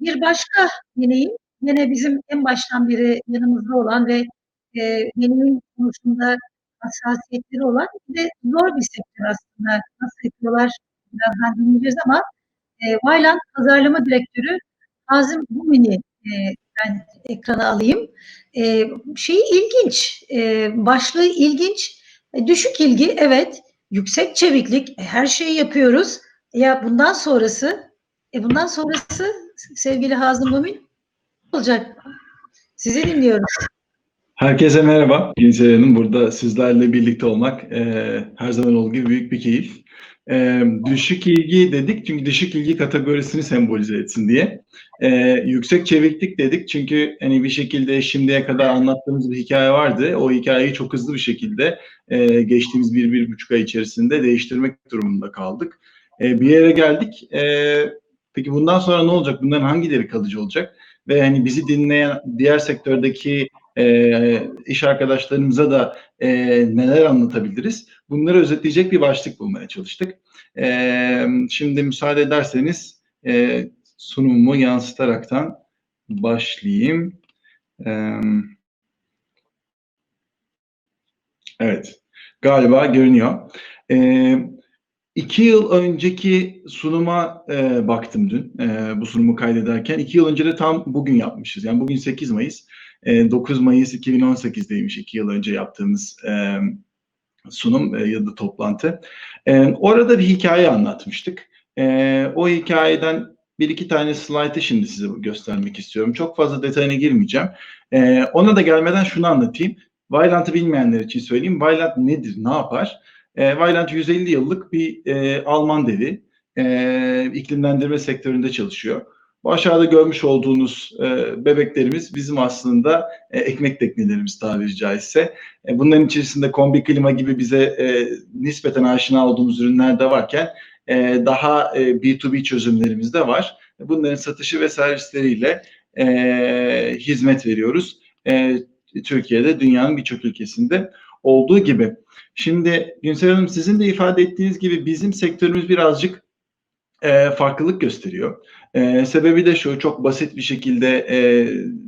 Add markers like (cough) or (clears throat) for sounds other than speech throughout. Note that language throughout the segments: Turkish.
bir başka deneyim, yine bizim en baştan beri yanımızda olan ve, eee, deneyimin konusunda hassasiyetleri olan bir de zor bir sektör aslında. Nasıl yapıyorlar birazdan dinleyeceğiz ama, eee, Vaillant Pazarlama Direktörü Kazım Bümen'i, eee, ben ekrana alayım. Eee, şeyi ilginç, eee, başlığı ilginç. E, düşük ilgi, evet. Yüksek çeviklik, e, her şeyi yapıyoruz. Ya bundan sonrası? E, bundan sonrası sevgili Hazım Bümin olacak? Sizi dinliyoruz. Herkese merhaba. Hanım burada sizlerle birlikte olmak e, her zaman olduğu gibi büyük bir keyif. E, düşük ilgi dedik çünkü düşük ilgi kategorisini sembolize etsin diye. E, yüksek çeviklik dedik çünkü hani bir şekilde şimdiye kadar anlattığımız bir hikaye vardı. O hikayeyi çok hızlı bir şekilde e, geçtiğimiz bir, bir buçuk ay içerisinde değiştirmek durumunda kaldık. E, bir yere geldik. E, peki bundan sonra ne olacak? Bunların hangileri kalıcı olacak? Ve hani bizi dinleyen diğer sektördeki e, iş arkadaşlarımıza da e, neler anlatabiliriz? Bunları özetleyecek bir başlık bulmaya çalıştık. E, şimdi müsaade ederseniz e, sunumumu yansıtaraktan başlayayım. E, evet, galiba görünüyor. E, iki yıl önceki sunuma e, baktım dün, e, bu sunumu kaydederken. iki yıl önce de tam bugün yapmışız. Yani bugün 8 Mayıs. 9 e, Mayıs 2018'deymiş iki yıl önce yaptığımız e, sunum e, ya da toplantı. orada bir hikaye anlatmıştık. o hikayeden bir iki tane slaytı şimdi size göstermek istiyorum. Çok fazla detayına girmeyeceğim. ona da gelmeden şunu anlatayım. Vailant'ı bilmeyenler için söyleyeyim. Vaillant nedir, ne yapar? E, Vaillant 150 yıllık bir Alman devi. iklimlendirme sektöründe çalışıyor. Bu aşağıda görmüş olduğunuz e, bebeklerimiz bizim aslında e, ekmek teknelerimiz tabiri caizse. E, bunların içerisinde kombi klima gibi bize e, nispeten aşina olduğumuz ürünler de varken e, daha e, B2B çözümlerimiz de var. Bunların satışı ve servisleriyle e, hizmet veriyoruz. E, Türkiye'de dünyanın birçok ülkesinde olduğu gibi. Şimdi Günsel Hanım sizin de ifade ettiğiniz gibi bizim sektörümüz birazcık e, farklılık gösteriyor. E, sebebi de şu, çok basit bir şekilde e,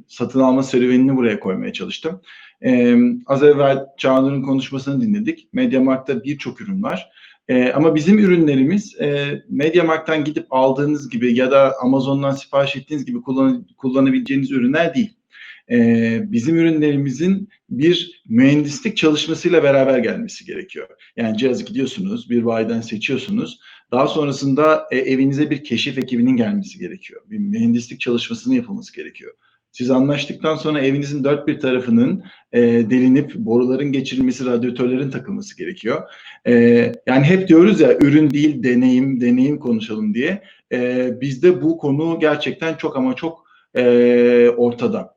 satın alma serüvenini buraya koymaya çalıştım. E, az evvel Çağnur'un konuşmasını dinledik. Mediamarkt'ta birçok ürün var. E, ama bizim ürünlerimiz e, Mediamarkt'tan gidip aldığınız gibi ya da Amazon'dan sipariş ettiğiniz gibi kullan, kullanabileceğiniz ürünler değil. E, bizim ürünlerimizin bir mühendislik çalışmasıyla beraber gelmesi gerekiyor. Yani cihazı gidiyorsunuz, bir bayiden seçiyorsunuz daha sonrasında e, evinize bir keşif ekibinin gelmesi gerekiyor. Bir mühendislik çalışmasının yapılması gerekiyor. Siz anlaştıktan sonra evinizin dört bir tarafının e, delinip boruların geçirilmesi, radyatörlerin takılması gerekiyor. E, yani hep diyoruz ya ürün değil deneyim, deneyim konuşalım diye. E, bizde bu konu gerçekten çok ama çok e, ortada.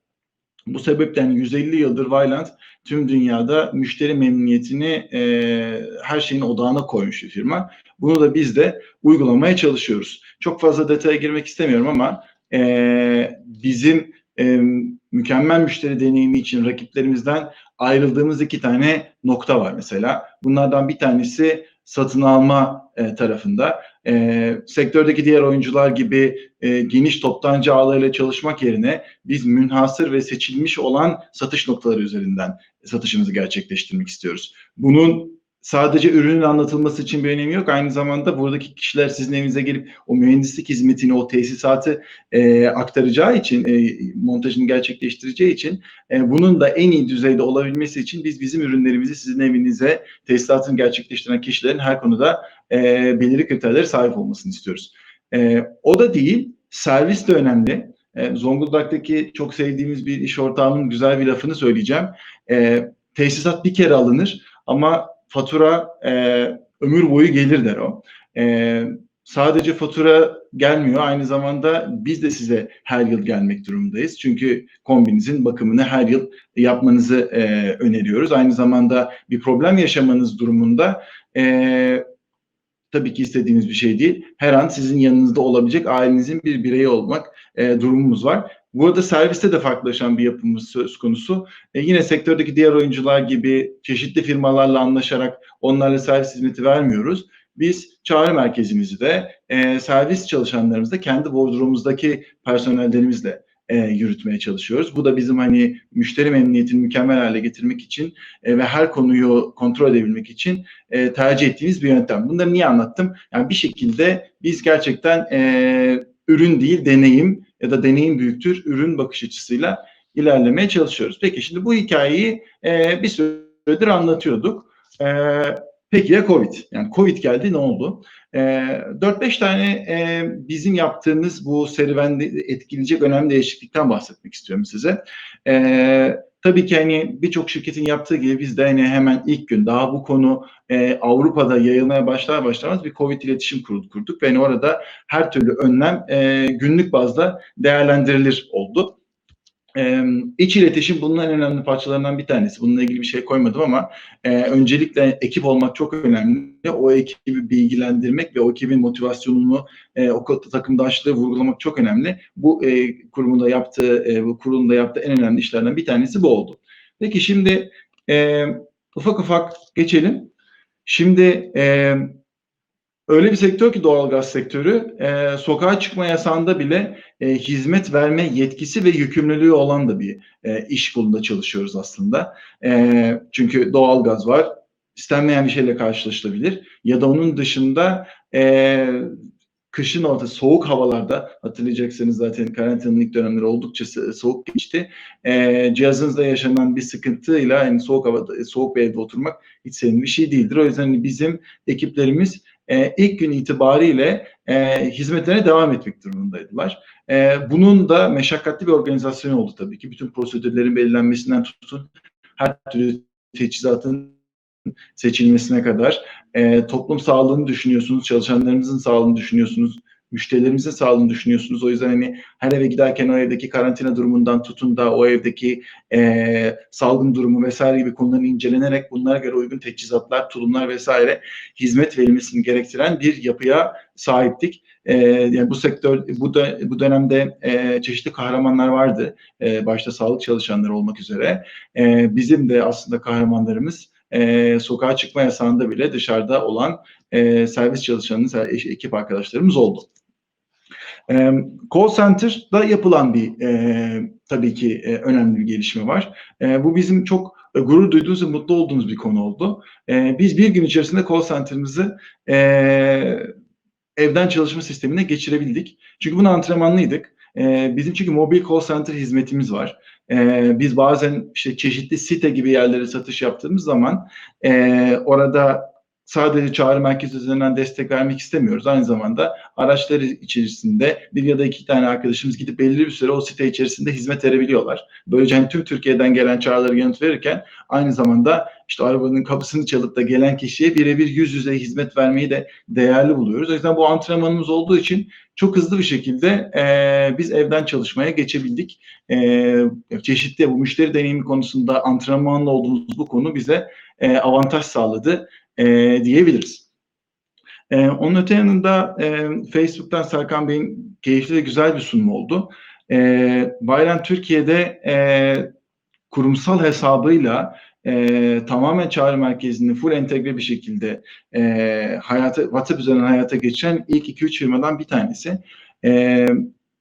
Bu sebepten 150 yıldır Vaillant tüm dünyada müşteri memnuniyetini e, her şeyin odağına koymuş bir firma. Bunu da biz de uygulamaya çalışıyoruz. Çok fazla detaya girmek istemiyorum ama e, bizim e, mükemmel müşteri deneyimi için rakiplerimizden ayrıldığımız iki tane nokta var mesela. Bunlardan bir tanesi satın alma e, tarafında. E, sektördeki diğer oyuncular gibi e, geniş toptancı ağlarıyla çalışmak yerine biz münhasır ve seçilmiş olan satış noktaları üzerinden satışımızı gerçekleştirmek istiyoruz. Bunun sadece ürünün anlatılması için bir önemi yok. Aynı zamanda buradaki kişiler sizin evinize gelip o mühendislik hizmetini, o tesisatı e, aktaracağı için, e, montajını gerçekleştireceği için e, bunun da en iyi düzeyde olabilmesi için biz bizim ürünlerimizi sizin evinize tesisatını gerçekleştiren kişilerin her konuda e, belirli kriterlere sahip olmasını istiyoruz. E, o da değil, servis de önemli. E, Zonguldak'taki çok sevdiğimiz bir iş ortağımın güzel bir lafını söyleyeceğim. E, tesisat bir kere alınır ama fatura e, ömür boyu gelir der o. E, sadece fatura gelmiyor aynı zamanda biz de size her yıl gelmek durumundayız. Çünkü kombinizin bakımını her yıl yapmanızı e, öneriyoruz. Aynı zamanda bir problem yaşamanız durumunda e, tabii ki istediğiniz bir şey değil. Her an sizin yanınızda olabilecek ailenizin bir bireyi olmak e, durumumuz var. Burada serviste de farklılaşan bir yapımız söz konusu. E, yine sektördeki diğer oyuncular gibi çeşitli firmalarla anlaşarak onlarla servis hizmeti vermiyoruz. biz çağrı merkezimizi de e, servis çalışanlarımızı da kendi bordromuzdaki personellerimizle e, yürütmeye çalışıyoruz. Bu da bizim hani müşteri memnuniyetini mükemmel hale getirmek için e, ve her konuyu kontrol edebilmek için e, tercih ettiğimiz bir yöntem. Bunları niye anlattım? Yani bir şekilde biz gerçekten e, ürün değil deneyim ya da deneyim büyüktür ürün bakış açısıyla ilerlemeye çalışıyoruz. Peki şimdi bu hikayeyi e, bir süredir anlatıyorduk. E, peki ya Covid? Yani Covid geldi ne oldu? E, 4-5 tane e, bizim yaptığımız bu serüvende etkileyecek önemli değişiklikten bahsetmek istiyorum size. E, tabii ki hani birçok şirketin yaptığı gibi biz de hani hemen ilk gün daha bu konu e, Avrupa'da yayılmaya başlar başlamaz bir Covid iletişim kurulu kurduk ve hani orada her türlü önlem e, günlük bazda değerlendirilir oldu. Ee, iç iletişim bunun en önemli parçalarından bir tanesi. Bununla ilgili bir şey koymadım ama e, öncelikle ekip olmak çok önemli. O ekibi bilgilendirmek ve o ekibin motivasyonunu, e, o takımdaşlığı vurgulamak çok önemli. Bu e, kurumun da yaptığı, e, bu kurulun da yaptığı en önemli işlerden bir tanesi bu oldu. Peki şimdi e, ufak ufak geçelim. Şimdi e, öyle bir sektör ki doğalgaz sektörü, e, sokağa çıkma yasağında bile e, hizmet verme yetkisi ve yükümlülüğü olan da bir e, iş kolunda çalışıyoruz aslında. E, çünkü doğalgaz var, istenmeyen bir şeyle karşılaşılabilir ya da onun dışında e, kışın orta soğuk havalarda hatırlayacaksınız zaten karantinanın ilk dönemleri oldukça soğuk geçti. E, cihazınızda yaşanan bir sıkıntıyla yani soğuk havada soğuk bir evde oturmak hiç senin bir şey değildir. O yüzden hani bizim ekiplerimiz e, ilk gün itibariyle e, hizmetlerine devam etmek durumundaydılar. E, bunun da meşakkatli bir organizasyon oldu tabii ki. Bütün prosedürlerin belirlenmesinden tutun her türlü teçhizatın seçilmesine kadar e, toplum sağlığını düşünüyorsunuz, çalışanlarımızın sağlığını düşünüyorsunuz, müşterilerimizin sağlığını düşünüyorsunuz. O yüzden hani her eve giderken o evdeki karantina durumundan tutun da o evdeki e, salgın durumu vesaire gibi konuların incelenerek bunlara göre uygun teçhizatlar, tulumlar vesaire hizmet verilmesini gerektiren bir yapıya sahiptik. E, yani bu sektör bu da bu dönemde e, çeşitli kahramanlar vardı. E, başta sağlık çalışanları olmak üzere. E, bizim de aslında kahramanlarımız e, sokağa çıkma yasağında bile dışarıda olan e, servis çalışanımız, ekip arkadaşlarımız oldu. E, call Center'da yapılan bir e, tabii ki e, önemli bir gelişme var. E, bu bizim çok e, gurur duyduğumuz ve mutlu olduğumuz bir konu oldu. E, biz bir gün içerisinde call center'ımızı e, evden çalışma sistemine geçirebildik. Çünkü bunu antrenmanlıydık. E, bizim çünkü mobil call center hizmetimiz var. E, biz bazen işte çeşitli site gibi yerlere satış yaptığımız zaman e, orada sadece çağrı merkezi üzerinden destek vermek istemiyoruz. Aynı zamanda araçları içerisinde bir ya da iki tane arkadaşımız gidip belirli bir süre o site içerisinde hizmet verebiliyorlar. Böylece hani tüm Türkiye'den gelen çağrıları yanıt verirken aynı zamanda işte arabanın kapısını çalıp da gelen kişiye birebir yüz yüze hizmet vermeyi de değerli buluyoruz. O yüzden bu antrenmanımız olduğu için çok hızlı bir şekilde e, biz evden çalışmaya geçebildik. E, çeşitli bu müşteri deneyimi konusunda antrenmanlı olduğumuz bu konu bize e, avantaj sağladı e, diyebiliriz. E, onun öte yanında e, Facebook'tan Serkan Bey'in keyifli ve güzel bir sunumu oldu. E, Bayram Türkiye'de e, kurumsal hesabıyla e, tamamen çağrı merkezini full entegre bir şekilde e, hayata, WhatsApp üzerinden hayata geçiren ilk 2-3 firmadan bir tanesi. E,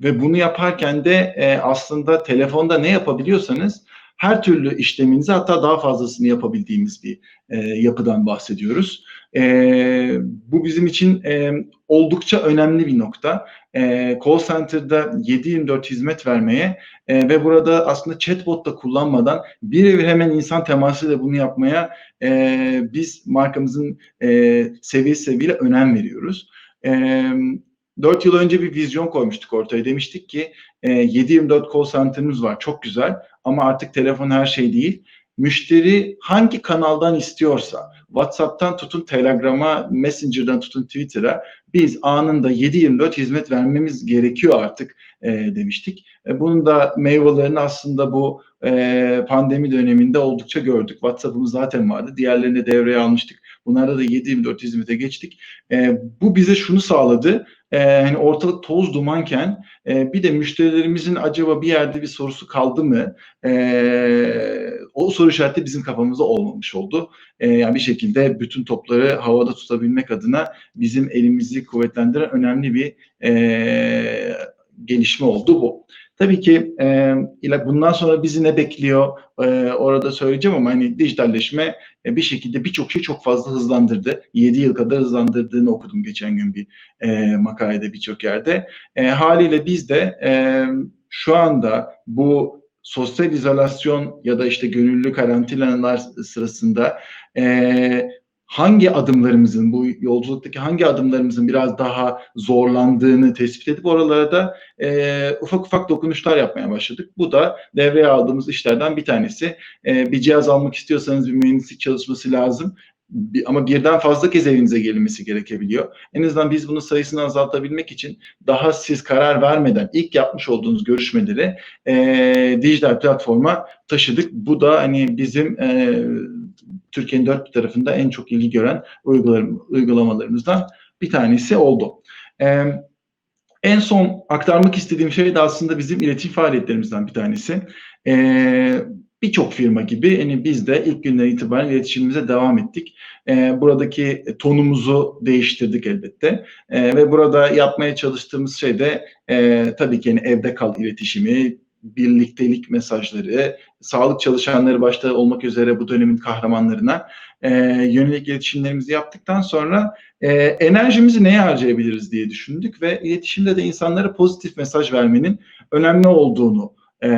ve bunu yaparken de e, aslında telefonda ne yapabiliyorsanız her türlü işleminizi hatta daha fazlasını yapabildiğimiz bir e, yapıdan bahsediyoruz. E, bu bizim için e, oldukça önemli bir nokta. E, call Center'da 7-24 hizmet vermeye e, ve burada aslında chatbot da kullanmadan birebir hemen insan temasıyla bunu yapmaya e, biz markamızın e, seviye seviyeyle önem veriyoruz. E, 4 yıl önce bir vizyon koymuştuk ortaya. Demiştik ki e, 7-24 call center'ımız var. Çok güzel ama artık telefon her şey değil. Müşteri hangi kanaldan istiyorsa, WhatsApp'tan tutun Telegram'a, Messenger'dan tutun Twitter'a biz anında 7-24 hizmet vermemiz gerekiyor artık e, demiştik. E, bunun da meyvelerini aslında bu e, pandemi döneminde oldukça gördük. WhatsApp'ımız zaten vardı. Diğerlerini devreye almıştık. Bunlarda da 7-24 hizmete geçtik. E, bu bize şunu sağladı. E, hani ortalık toz dumanken e, bir de müşterilerimizin acaba bir yerde bir sorusu kaldı mı? E, o soru işareti bizim kafamızda olmamış oldu. E, yani bir şekilde bütün topları havada tutabilmek adına bizim elimizi kuvvetlendiren önemli bir e, gelişme oldu bu. Tabii ki e, bundan sonra bizi ne bekliyor e, orada söyleyeceğim ama hani dijitalleşme e, bir şekilde birçok şey çok fazla hızlandırdı. 7 yıl kadar hızlandırdığını okudum geçen gün bir e, makalede birçok yerde. E, haliyle biz de e, şu anda bu sosyal izolasyon ya da işte gönüllü karantinalar sırasında e, hangi adımlarımızın bu yolculuktaki hangi adımlarımızın biraz daha zorlandığını tespit edip oralara da e, ufak ufak dokunuşlar yapmaya başladık. Bu da devreye aldığımız işlerden bir tanesi. E, bir cihaz almak istiyorsanız bir mühendislik çalışması lazım ama birden fazla kez evinize gelinmesi gerekebiliyor. En azından biz bunun sayısını azaltabilmek için daha siz karar vermeden ilk yapmış olduğunuz görüşmeleri e, dijital platforma taşıdık. Bu da hani bizim e, Türkiye'nin dört bir tarafında en çok ilgi gören uygulamalarımızdan bir tanesi oldu. E, en son aktarmak istediğim şey de aslında bizim iletişim faaliyetlerimizden bir tanesi. E, Birçok firma gibi yani biz de ilk günden itibaren iletişimimize devam ettik. E, buradaki tonumuzu değiştirdik elbette. E, ve burada yapmaya çalıştığımız şey de e, tabii ki yani evde kal iletişimi, birliktelik mesajları, sağlık çalışanları başta olmak üzere bu dönemin kahramanlarına e, yönelik iletişimlerimizi yaptıktan sonra e, enerjimizi neye harcayabiliriz diye düşündük ve iletişimde de insanlara pozitif mesaj vermenin önemli olduğunu e,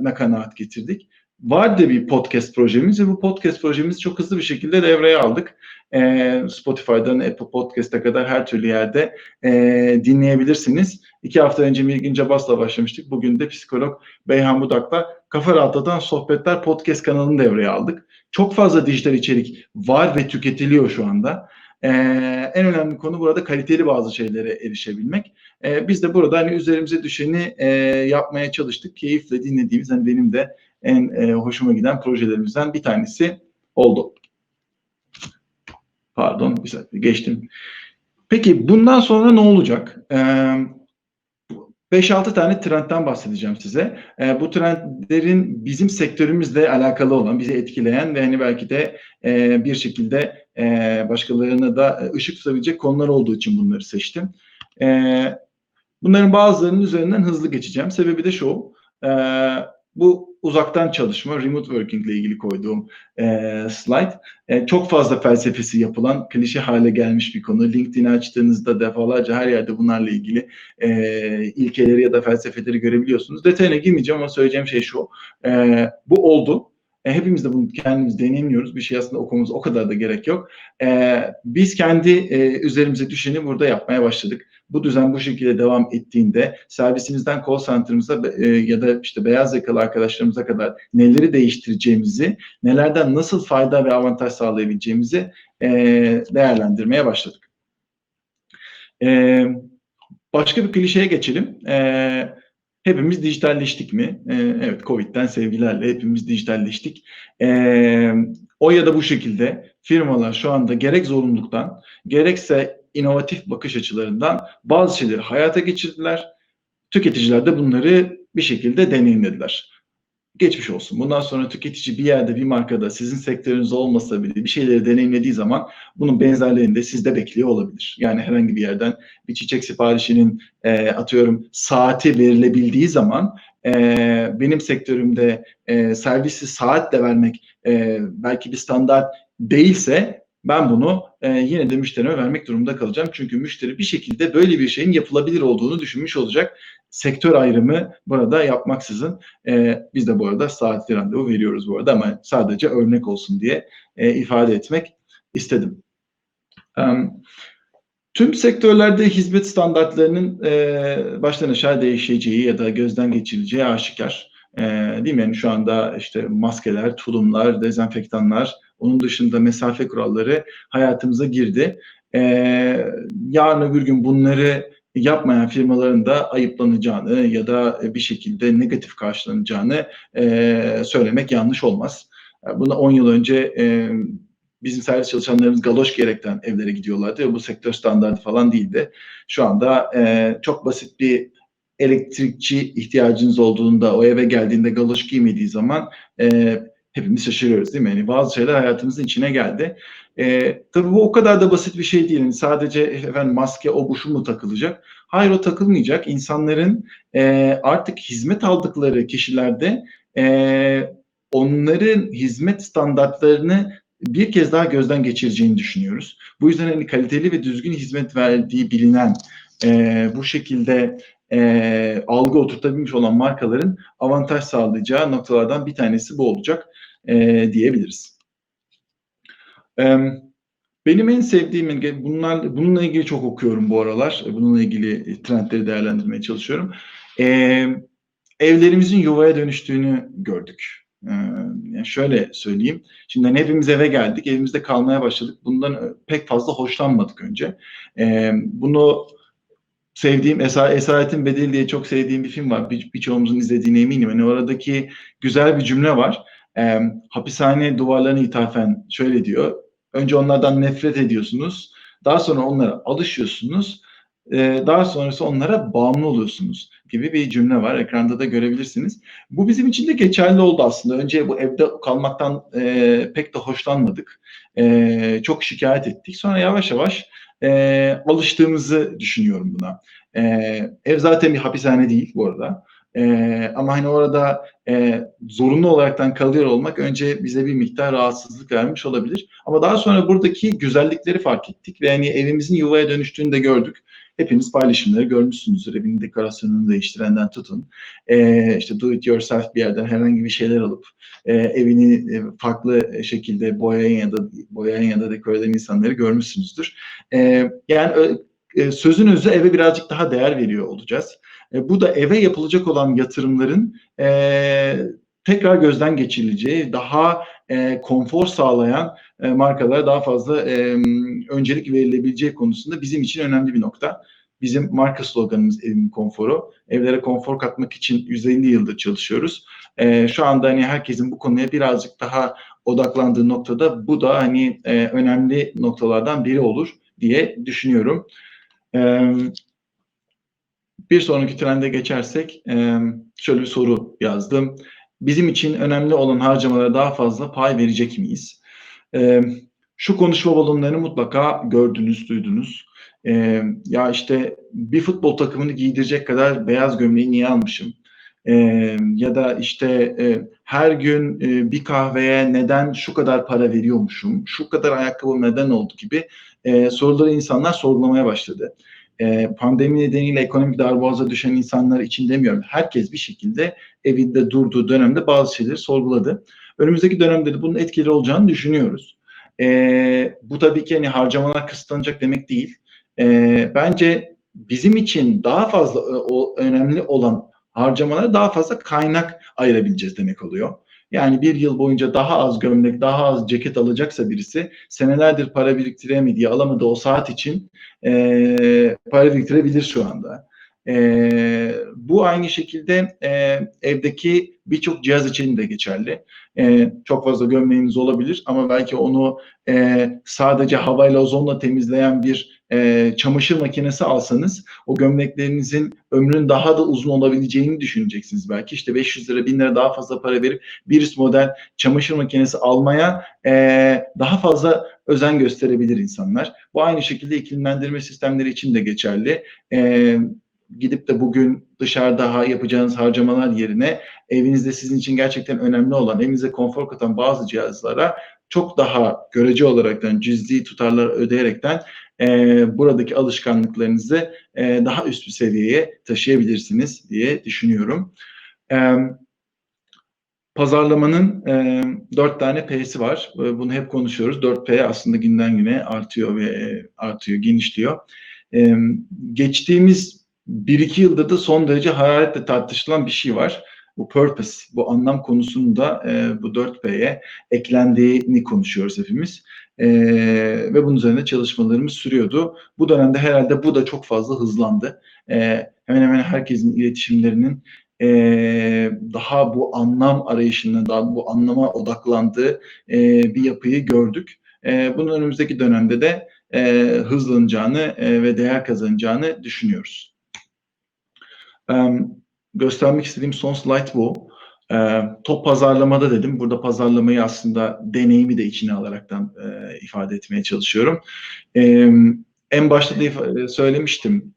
ne kanaat getirdik vardı bir podcast projemiz ve bu podcast projemizi çok hızlı bir şekilde devreye aldık. E, Spotify'dan Apple Podcast'a kadar her türlü yerde e, dinleyebilirsiniz. İki hafta önce Milgin Cabas'la başlamıştık. Bugün de psikolog Beyhan Budak'la Kafa Rahatlatan Sohbetler podcast kanalını devreye aldık. Çok fazla dijital içerik var ve tüketiliyor şu anda. Ee, en önemli konu burada kaliteli bazı şeylere erişebilmek. Ee, biz de burada hani üzerimize düşeni e, yapmaya çalıştık. Keyifle dinlediğimiz hani benim de en e, hoşuma giden projelerimizden bir tanesi oldu. Pardon bir saniye geçtim. Peki bundan sonra ne olacak? Ee, 5-6 tane trendten bahsedeceğim size. E, bu trendlerin bizim sektörümüzle alakalı olan, bizi etkileyen ve hani belki de e, bir şekilde e, başkalarına da ışık tutabilecek konular olduğu için bunları seçtim. E, bunların bazılarının üzerinden hızlı geçeceğim. Sebebi de şu, e, bu uzaktan çalışma, remote working ile ilgili koyduğum e, slide. E, çok fazla felsefesi yapılan, klişe hale gelmiş bir konu. LinkedIn'i açtığınızda defalarca her yerde bunlarla ilgili e, ilkeleri ya da felsefeleri görebiliyorsunuz. Detayına girmeyeceğim ama söyleyeceğim şey şu. E, bu oldu. E, hepimiz de bunu kendimiz deneyimliyoruz. Bir şey aslında okumamız o kadar da gerek yok. E, biz kendi e, üzerimize düşeni burada yapmaya başladık. Bu düzen bu şekilde devam ettiğinde servisimizden call center'ımıza e, ya da işte beyaz yakalı arkadaşlarımıza kadar neleri değiştireceğimizi, nelerden nasıl fayda ve avantaj sağlayabileceğimizi e, değerlendirmeye başladık. E, başka bir klişeye geçelim. E, hepimiz dijitalleştik mi? E, evet, Covid'den sevgilerle hepimiz dijitalleştik. E, o ya da bu şekilde firmalar şu anda gerek zorunluluktan gerekse inovatif bakış açılarından bazı şeyleri hayata geçirdiler. Tüketiciler de bunları bir şekilde deneyimlediler. Geçmiş olsun. Bundan sonra tüketici bir yerde bir markada sizin sektörünüzde olmasa bile bir şeyleri deneyimlediği zaman bunun benzerlerini de sizde bekliyor olabilir. Yani herhangi bir yerden bir çiçek siparişinin e, atıyorum saati verilebildiği zaman e, benim sektörümde e, servisi saatle vermek e, belki bir standart değilse ben bunu e, yine de müşterime vermek durumunda kalacağım. Çünkü müşteri bir şekilde böyle bir şeyin yapılabilir olduğunu düşünmüş olacak. Sektör ayrımı burada yapmaksızın e, biz de bu arada saatli randevu veriyoruz bu arada ama sadece örnek olsun diye e, ifade etmek istedim. Um, Tüm sektörlerde hizmet standartlarının e, baştan aşağı değişeceği ya da gözden geçirileceği aşikar. E, değil mi? Yani şu anda işte maskeler, tulumlar, dezenfektanlar, onun dışında mesafe kuralları hayatımıza girdi. E, yarın öbür gün bunları yapmayan firmaların da ayıplanacağını ya da bir şekilde negatif karşılanacağını e, söylemek yanlış olmaz. Buna 10 yıl önce e, bizim servis çalışanlarımız galoş gerekten evlere gidiyorlardı bu sektör standartı falan değildi. Şu anda e, çok basit bir elektrikçi ihtiyacınız olduğunda o eve geldiğinde galoş giymediği zaman e, hepimiz şaşırıyoruz değil mi? Yani bazı şeyler hayatımızın içine geldi. E, tabii bu o kadar da basit bir şey değil. Yani sadece efendim maske o bu şu mu takılacak? Hayır o takılmayacak. İnsanların e, artık hizmet aldıkları kişilerde e, onların hizmet standartlarını bir kez daha gözden geçireceğini düşünüyoruz. Bu yüzden hani kaliteli ve düzgün hizmet verdiği bilinen e, bu şekilde e, algı oturtabilmiş olan markaların avantaj sağlayacağı noktalardan bir tanesi bu olacak e, diyebiliriz. E, benim en sevdiğim, bunlar, bununla ilgili çok okuyorum bu aralar. Bununla ilgili trendleri değerlendirmeye çalışıyorum. E, evlerimizin yuvaya dönüştüğünü gördük. Ee, yani şöyle söyleyeyim. Şimdi hani hepimiz eve geldik, evimizde kalmaya başladık. Bundan pek fazla hoşlanmadık önce. Ee, bunu sevdiğim Esa Esaretin Bedeli diye çok sevdiğim bir film var. Bir, birçoğumuzun izlediğine eminim. Yani oradaki güzel bir cümle var. Ee, hapishane duvarlarına ithafen şöyle diyor. Önce onlardan nefret ediyorsunuz. Daha sonra onlara alışıyorsunuz e, daha sonrası onlara bağımlı oluyorsunuz gibi bir cümle var. Ekranda da görebilirsiniz. Bu bizim için de geçerli oldu aslında. Önce bu evde kalmaktan e, pek de hoşlanmadık. E, çok şikayet ettik. Sonra yavaş yavaş e, alıştığımızı düşünüyorum buna. E, ev zaten bir hapishane değil bu arada. E, ama hani orada e, zorunlu olaraktan kalıyor olmak önce bize bir miktar rahatsızlık vermiş olabilir. Ama daha sonra buradaki güzellikleri fark ettik ve hani evimizin yuvaya dönüştüğünü de gördük. Hepiniz paylaşımları görmüşsünüzdür. Evinin dekorasyonunu değiştirenden tutun. E, işte do it yourself bir yerden herhangi bir şeyler alıp e, evini e, farklı şekilde boyayan ya da boyayan ya da dekore eden insanları görmüşsünüzdür. E, yani sözün özü eve birazcık daha değer veriyor olacağız. E, bu da eve yapılacak olan yatırımların e, tekrar gözden geçirileceği, daha e, konfor sağlayan e, markalara daha fazla e, öncelik verilebileceği konusunda bizim için önemli bir nokta. Bizim marka sloganımız evin konforu. Evlere konfor katmak için 150 yıldır çalışıyoruz. E, şu anda hani herkesin bu konuya birazcık daha odaklandığı noktada bu da hani e, önemli noktalardan biri olur diye düşünüyorum. E, bir sonraki trende geçersek şöyle bir soru yazdım. Bizim için önemli olan harcamalara daha fazla pay verecek miyiz? Şu konuşma balonlarını mutlaka gördünüz, duydunuz. Ya işte bir futbol takımını giydirecek kadar beyaz gömleği niye almışım? Ya da işte her gün bir kahveye neden şu kadar para veriyormuşum, şu kadar ayakkabı neden oldu gibi soruları insanlar sorgulamaya başladı e, pandemi nedeniyle ekonomik darboğaza düşen insanlar için demiyorum. Herkes bir şekilde evinde durduğu dönemde bazı şeyleri sorguladı. Önümüzdeki dönemde de bunun etkili olacağını düşünüyoruz. E, bu tabii ki hani harcamalar kısıtlanacak demek değil. E, bence bizim için daha fazla o, önemli olan harcamalara daha fazla kaynak ayırabileceğiz demek oluyor. Yani bir yıl boyunca daha az gömlek, daha az ceket alacaksa birisi senelerdir para biriktiremediği, alamadığı o saat için e, para biriktirebilir şu anda. E, bu aynı şekilde e, evdeki birçok cihaz için de geçerli. E, çok fazla gömleğiniz olabilir ama belki onu e, sadece havayla ozonla temizleyen bir e, çamaşır makinesi alsanız o gömleklerinizin ömrünün daha da uzun olabileceğini düşüneceksiniz belki. İşte 500 lira 1000 lira daha fazla para verip bir üst model çamaşır makinesi almaya e, daha fazla özen gösterebilir insanlar. Bu aynı şekilde iklimlendirme sistemleri için de geçerli. E, gidip de bugün dışarıda yapacağınız harcamalar yerine evinizde sizin için gerçekten önemli olan, evinize konfor katan bazı cihazlara çok daha görece olaraktan cüzdi tutarlar ödeyerekten e, buradaki alışkanlıklarınızı e, daha üst bir seviyeye taşıyabilirsiniz diye düşünüyorum. E, pazarlamanın e, dört tane P'si var. Bunu hep konuşuyoruz. Dört P aslında günden güne artıyor ve e, artıyor, genişliyor. E, geçtiğimiz bir iki yılda da son derece hararetle tartışılan bir şey var. Bu purpose, bu anlam konusunda e, bu 4P'ye eklendiğini konuşuyoruz hepimiz. E, ve bunun üzerine çalışmalarımız sürüyordu. Bu dönemde herhalde bu da çok fazla hızlandı. E, hemen hemen herkesin iletişimlerinin e, daha bu anlam arayışından, daha bu anlama odaklandığı e, bir yapıyı gördük. E, bunun önümüzdeki dönemde de e, hızlanacağını e, ve değer kazanacağını düşünüyoruz. E, göstermek istediğim son slide bu. E, top pazarlamada dedim. Burada pazarlamayı aslında deneyimi de içine alaraktan e, ifade etmeye çalışıyorum. E, en başta da if- söylemiştim.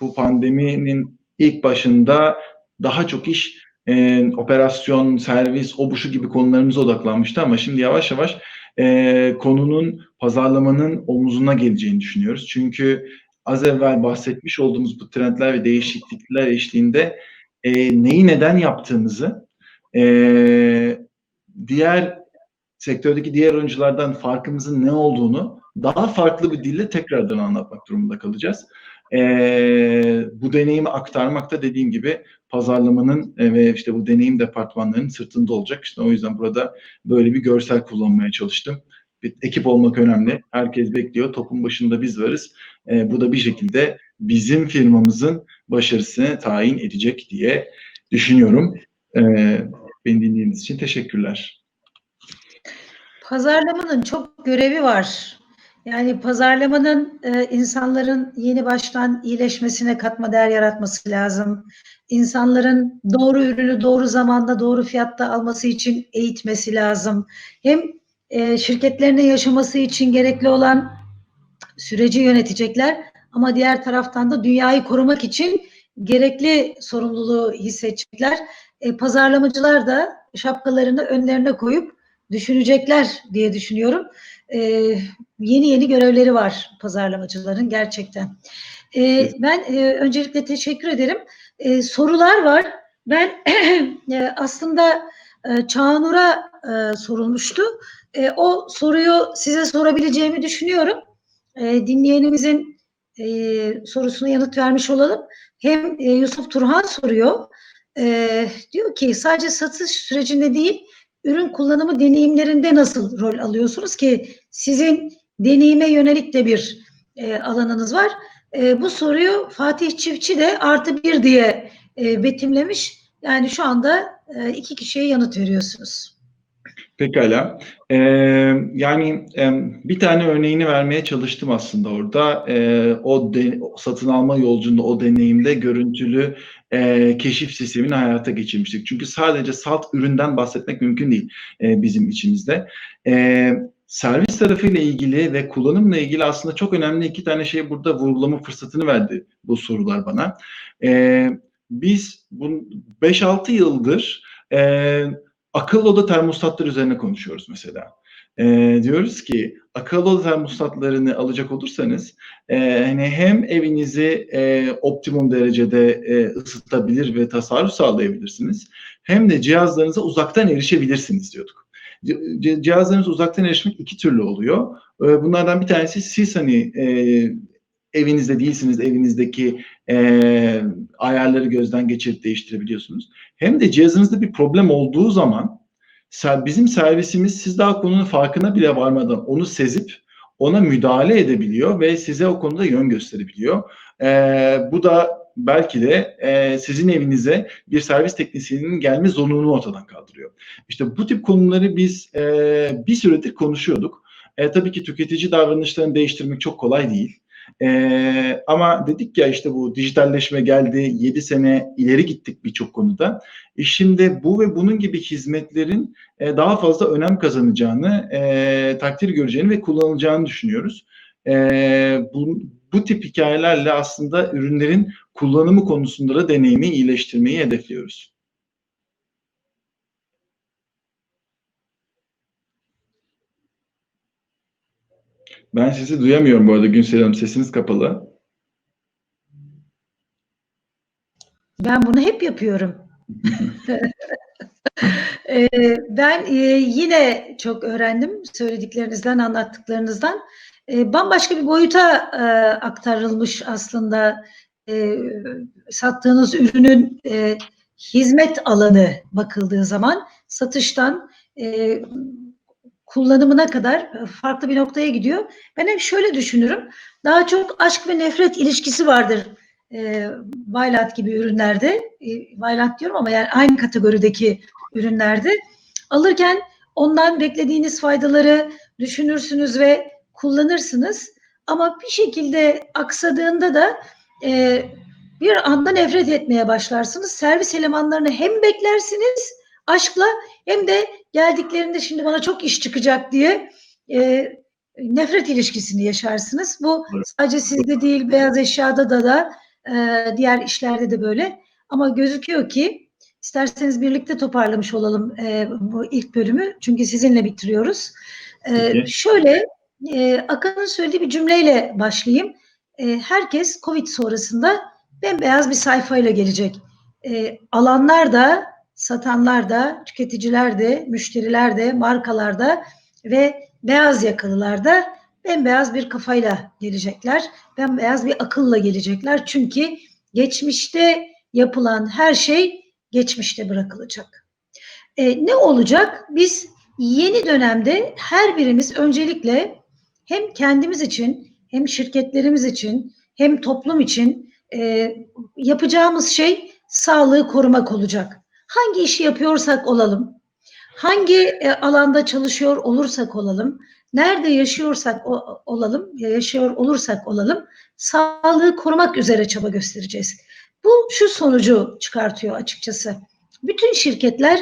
Bu pandeminin ilk başında daha çok iş e, operasyon, servis, o gibi konularımıza odaklanmıştı ama şimdi yavaş yavaş e, konunun pazarlamanın omuzuna geleceğini düşünüyoruz. Çünkü az evvel bahsetmiş olduğumuz bu trendler ve değişiklikler eşliğinde e, neyi neden yaptığımızı e, diğer sektördeki diğer oyunculardan farkımızın ne olduğunu daha farklı bir dille tekrardan anlatmak durumunda kalacağız. E, bu deneyimi aktarmak da dediğim gibi pazarlamanın e, ve işte bu deneyim departmanlarının sırtında olacak. İşte o yüzden burada böyle bir görsel kullanmaya çalıştım. Bir ekip olmak önemli. Herkes bekliyor. Topun başında biz varız. E, bu da bir şekilde bizim firmamızın başarısını tayin edecek diye düşünüyorum. E, beni dinlediğiniz için teşekkürler. Pazarlamanın çok görevi var. Yani pazarlamanın e, insanların yeni baştan iyileşmesine katma değer yaratması lazım. İnsanların doğru ürünü doğru zamanda doğru fiyatta alması için eğitmesi lazım. Hem e, şirketlerine yaşaması için gerekli olan süreci yönetecekler ama diğer taraftan da dünyayı korumak için gerekli sorumluluğu hissedecekler. E, pazarlamacılar da şapkalarını önlerine koyup düşünecekler diye düşünüyorum. E, yeni yeni görevleri var pazarlamacıların gerçekten. E, ben e, öncelikle teşekkür ederim. E, sorular var. Ben (clears throat) e, aslında e, Çağnur'a e, sorulmuştu. E, o soruyu size sorabileceğimi düşünüyorum. E, dinleyenimizin e, sorusuna yanıt vermiş olalım. Hem e, Yusuf Turhan soruyor. E, diyor ki sadece satış sürecinde değil, ürün kullanımı deneyimlerinde nasıl rol alıyorsunuz ki sizin deneyime yönelik de bir e, alanınız var. E, bu soruyu Fatih Çiftçi de artı bir diye e, betimlemiş. Yani şu anda e, iki kişiye yanıt veriyorsunuz. Pekala. Ee, yani e, bir tane örneğini vermeye çalıştım aslında orada. E, o, de, satın alma yolculuğunda o deneyimde görüntülü e, keşif sistemini hayata geçirmiştik. Çünkü sadece salt üründen bahsetmek mümkün değil e, bizim içimizde. E, servis tarafıyla ilgili ve kullanımla ilgili aslında çok önemli iki tane şey burada vurgulama fırsatını verdi bu sorular bana. E, biz 5-6 yıldır e, akıllı oda termostatları üzerine konuşuyoruz mesela. E, diyoruz ki akıllı oda termostatlarını alacak olursanız e, hani hem evinizi e, optimum derecede e, ısıtabilir ve tasarruf sağlayabilirsiniz hem de cihazlarınıza uzaktan erişebilirsiniz diyorduk. Cihazlarınız uzaktan erişmek iki türlü oluyor. E, bunlardan bir tanesi siz hani e, evinizde değilsiniz, evinizdeki e, ayarları gözden geçirip değiştirebiliyorsunuz. Hem de cihazınızda bir problem olduğu zaman bizim servisimiz siz daha konunun farkına bile varmadan onu sezip ona müdahale edebiliyor ve size o konuda yön gösterebiliyor. E, bu da belki de e, sizin evinize bir servis teknisyeninin gelme zorunluluğunu ortadan kaldırıyor. İşte bu tip konuları biz e, bir süredir konuşuyorduk. E, tabii ki tüketici davranışlarını değiştirmek çok kolay değil. Ee, ama dedik ya işte bu dijitalleşme geldi, 7 sene ileri gittik birçok konuda. E şimdi bu ve bunun gibi hizmetlerin e, daha fazla önem kazanacağını, e, takdir göreceğini ve kullanılacağını düşünüyoruz. E, bu, bu tip hikayelerle aslında ürünlerin kullanımı konusunda da deneyimi iyileştirmeyi hedefliyoruz. Ben sizi duyamıyorum bu arada Günsel Hanım. Sesiniz kapalı. Ben bunu hep yapıyorum. (laughs) ee, ben e, yine çok öğrendim söylediklerinizden, anlattıklarınızdan. E, bambaşka bir boyuta e, aktarılmış aslında e, sattığınız ürünün e, hizmet alanı bakıldığı zaman satıştan e, kullanımına kadar farklı bir noktaya gidiyor. Ben hep şöyle düşünürüm. Daha çok aşk ve nefret ilişkisi vardır e, Violet gibi ürünlerde. E, Violet diyorum ama yani aynı kategorideki ürünlerde. Alırken Ondan beklediğiniz faydaları düşünürsünüz ve kullanırsınız. Ama bir şekilde aksadığında da e, bir anda nefret etmeye başlarsınız. Servis elemanlarını hem beklersiniz aşkla hem de geldiklerinde şimdi bana çok iş çıkacak diye e, nefret ilişkisini yaşarsınız. Bu sadece sizde değil, beyaz eşyada da da e, diğer işlerde de böyle. Ama gözüküyor ki isterseniz birlikte toparlamış olalım e, bu ilk bölümü. Çünkü sizinle bitiriyoruz. E, Peki. şöyle, e, Akan'ın söylediği bir cümleyle başlayayım. E, herkes Covid sonrasında bembeyaz bir sayfayla gelecek. E, alanlar da, satanlar da, tüketiciler de, müşteriler de, markalar da ve beyaz yakalılar da bembeyaz bir kafayla gelecekler. Bembeyaz bir akılla gelecekler. Çünkü geçmişte yapılan her şey geçmişte bırakılacak. E, ne olacak? Biz yeni dönemde her birimiz öncelikle hem kendimiz için hem şirketlerimiz için hem toplum için e, yapacağımız şey sağlığı korumak olacak. Hangi işi yapıyorsak olalım, hangi e, alanda çalışıyor olursak olalım, nerede yaşıyorsak olalım, yaşıyor olursak olalım, sağlığı korumak üzere çaba göstereceğiz. Bu şu sonucu çıkartıyor açıkçası. Bütün şirketler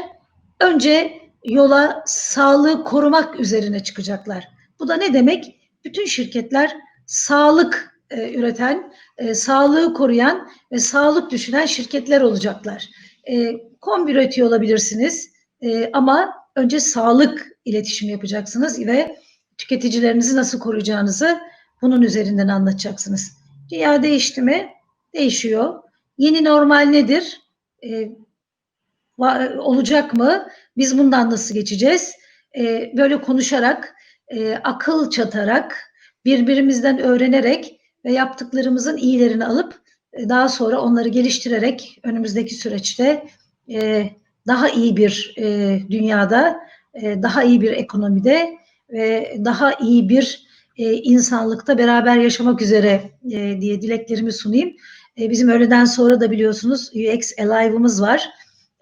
önce yola sağlığı korumak üzerine çıkacaklar. Bu da ne demek? Bütün şirketler sağlık e, üreten, e, sağlığı koruyan ve sağlık düşünen şirketler olacaklar. E, kombi üretiyor olabilirsiniz e, ama önce sağlık iletişimi yapacaksınız ve tüketicilerinizi nasıl koruyacağınızı bunun üzerinden anlatacaksınız. Dünya değişti mi? Değişiyor. Yeni normal nedir? E, olacak mı? Biz bundan nasıl geçeceğiz? E, böyle konuşarak, e, akıl çatarak, birbirimizden öğrenerek ve yaptıklarımızın iyilerini alıp e, daha sonra onları geliştirerek önümüzdeki süreçte e, daha iyi bir e, dünyada, e, daha iyi bir ekonomide ve daha iyi bir e, insanlıkta beraber yaşamak üzere e, diye dileklerimi sunayım. E, bizim öğleden sonra da biliyorsunuz UX Alive'ımız var.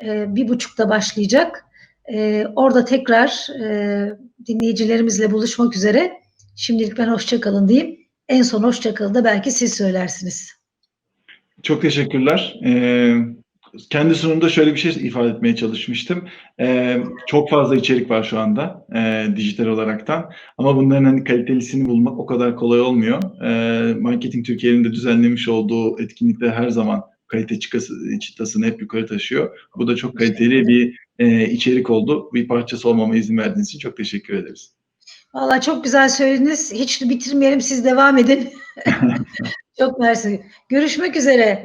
E, bir buçukta başlayacak. E, orada tekrar e, dinleyicilerimizle buluşmak üzere. Şimdilik ben hoşça kalın diyeyim. En son hoşça kalın da belki siz söylersiniz. Çok teşekkürler. Ee, kendi sunumda şöyle bir şey ifade etmeye çalışmıştım. Ee, çok fazla içerik var şu anda e, dijital olaraktan. Ama bunların hani kalitelisini bulmak o kadar kolay olmuyor. Ee, Marketing Türkiye'nin de düzenlemiş olduğu etkinlikler her zaman kalite çıkası, çıtasını hep yukarı taşıyor. Bu da çok kaliteli bir e, içerik oldu. Bir parçası olmama izin verdiğiniz için çok teşekkür ederiz. Valla çok güzel söylediniz. Hiç bitirmeyelim siz devam edin. (laughs) çok mersi. Görüşmek üzere.